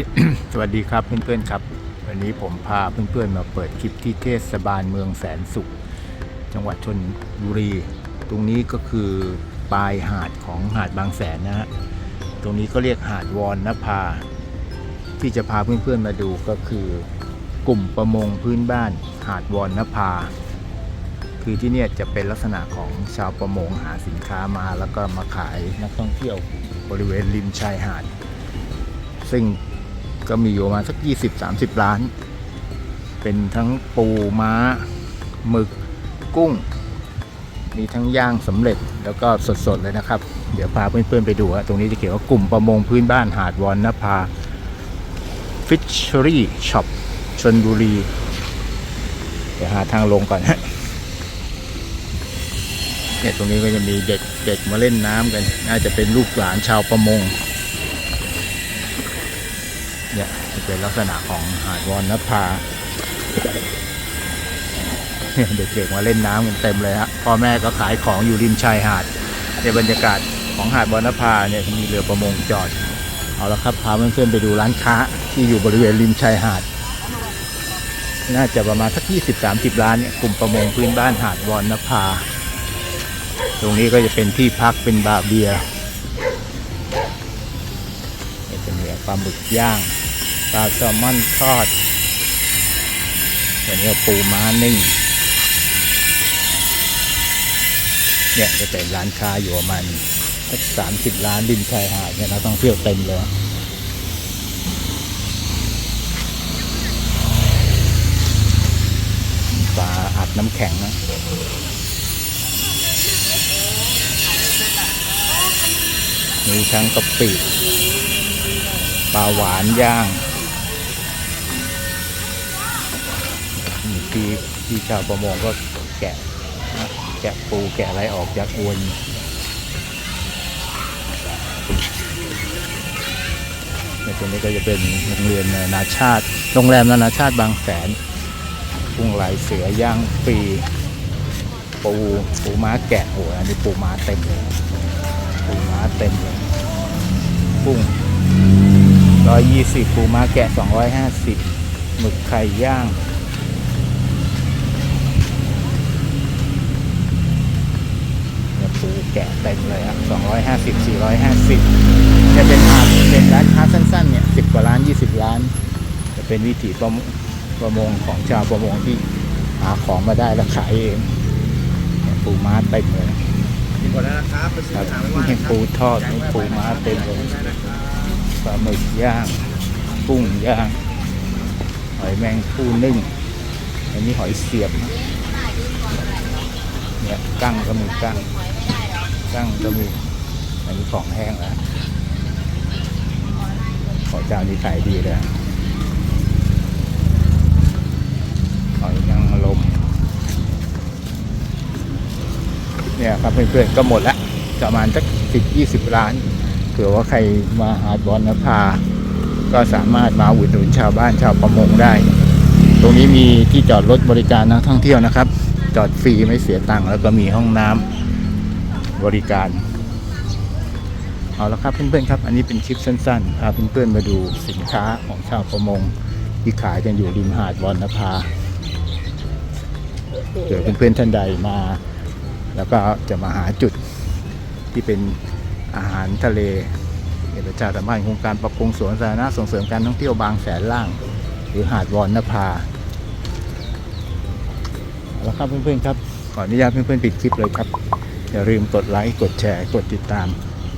ดีสวัสดีครับเพื่อนๆครับ วันนี้ผมพาเพื่อนๆมาเปิดคลิปที่เทศบาลเมืองแสนสุข จังหวัดชนบุรี ตรงนี้ก็คือปลายหาดของหาดบางแสนนะฮะตรงนี้ก็เรียกหาดวอนนภา ที่จะพาเพื่อนๆมาดูก็คือกลุ่มประมงพื้นบ้านหาดวอนนภา คือที่เนี่ยจะเป็นลักษณะของชาวประมงหาสินค้ามาแล้วก็มาขายนักท่องเที่ยวบริเวณริมชายหาด ซึ่ง ก็มีอยู่มาสัก 20-30 ล้าน เป็นทั้งปูม้าหมึกกุ้ง มีทั้งย่างสำเร็จแล้วก็สดๆเลยนะครับ เดี๋ยวพาเพื่อนๆไปดูตรงนี้จะเขียนว่ากลุ่มประมงพื้นบ้านหาดวอนนภา Fishery Shop ชนบุรี เดี๋ยวหาทางลงก่อนฮะเนี่ยตรงนี้ก็จะมีเด็กเด็กมาเล่นน้ำกัน น่าจะเป็นลูกหลานชาวประมง เนี่ยจะเป็นลักษณะของหาดวอนนภาเนี่ยเด็กๆมาเล่นน้ำกันเต็มเลยฮะพ่อแม่ก็ขายของอยู่ริมชายหาดในบรรยากาศของหาดวอนนภาเนี่ยมีเรือประมงจอด เอาละครับพาเพื่อนๆไปดูร้านค้าที่อยู่บริเวณริมชายหาด น่าจะประมาณสัก20-30ล้านเนี่ยกลุ่มประมงพื้นบ้านหาดวอนนภาตรงนี้ก็จะเป็นที่พักเป็นบาร์เบียร์ จะมีปลาหมึกย่างปลาแซลมอนทอดอันนี้ปูม้านึ่งเนี่ยจะเป็นร้านค้าอยู่ประมาณสักสามสิบล้านริมชายหาดเนี่ยนักท่องเที่ยวเต็มเลยปลาอัดน้ำแข็งนะมีทั้งกะปิ ปลาหวานย่างมีที่ที่ชาวประมงก็แกะ แกะปูแกะอะไรออกจากอวนในตรงนี้ก็จะเป็นโรงเรียนนานาชาติ โรงแรมนานาชาติบางแสนกุ้งลายเสือย่างฟรีปูปูม้าแกะโอ้อันนี้ปูม้าเต็มเลยปูม้าเต็มเลยกุ้ง ร้อยยี่สิบปูม้าแกะสองร้อยห้าสิบหมึกไข่ย่างเนี่ยปูแกะเต็มเลยครับสองร้อยห้าสิบสี่ร้อยห้าสิบจะเป็นอาเป็นร้านค้าสั้นๆเนี่ยสิบกว่าล้านยี่สิบล้าน จะเป็นวิถีประมประมงของชาวประมงที่หาของมาได้แล้วขายเองเนี่ยปูม้าเต็มเลยดีกว่าแล้วนะครับไปซื้คอรับหาไม่ว่านี่ปูทอดนี่ปูม้าเต็มเลยปลา หมึกย่างกุ้งย่าง หอยแมงผู้นึ่ง อันนี้หอยเสียบนะเนี่ยกั้งก็มีกั้งกั้งก็มี อันนี้ของแห้งแล้วขอเจ้านี้ขายดีเลยหอยนางรมเนี่ยครับเพื่อนๆก็หมดละประมาณสักสิบยี่สิบล้าน ผื่อว่าใครมาหาดบอลนภา ก็สามารถมาอุดหนุนชาวบ้านชาวประมงได้ ตรงนี้มีที่จอดรถบริการนักท่องเที่ยวนะครับ จอดฟรีไม่เสียตังค์แล้วก็มีห้องน้ำบริการ เอาละครับเพื่อนๆครับ อันนี้เป็นคลิปสั้นๆพาเพื่อนๆมาดูสินค้าของชาวประมง ที่ขายกันอยู่ริมหาดบอลนภาเผื่อเพื่อนๆท่านใดมา แล้วก็จะมาหาจุดที่เป็น อาหารทะเลเอกชาสัมพันธ์โครงการปรับปรุงสวนสาธารณะส่งเสริมการท่องเที่ยวบางแสนล่าง หรือหาดวอนนภาเอาละครับเพื่อนๆครับขออนุญาตเพื่อนๆปิดคลิปเลยครับ อย่าลืมกดไลค์กดแชร์กดติดตาม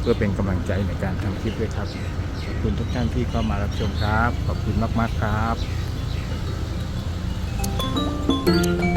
เพื่อเป็นกำลังใจในการทำคลิปด้วยครับขอบคุณทุกท่านที่เข้ามารับชมครับ ขอบคุณมากๆครับ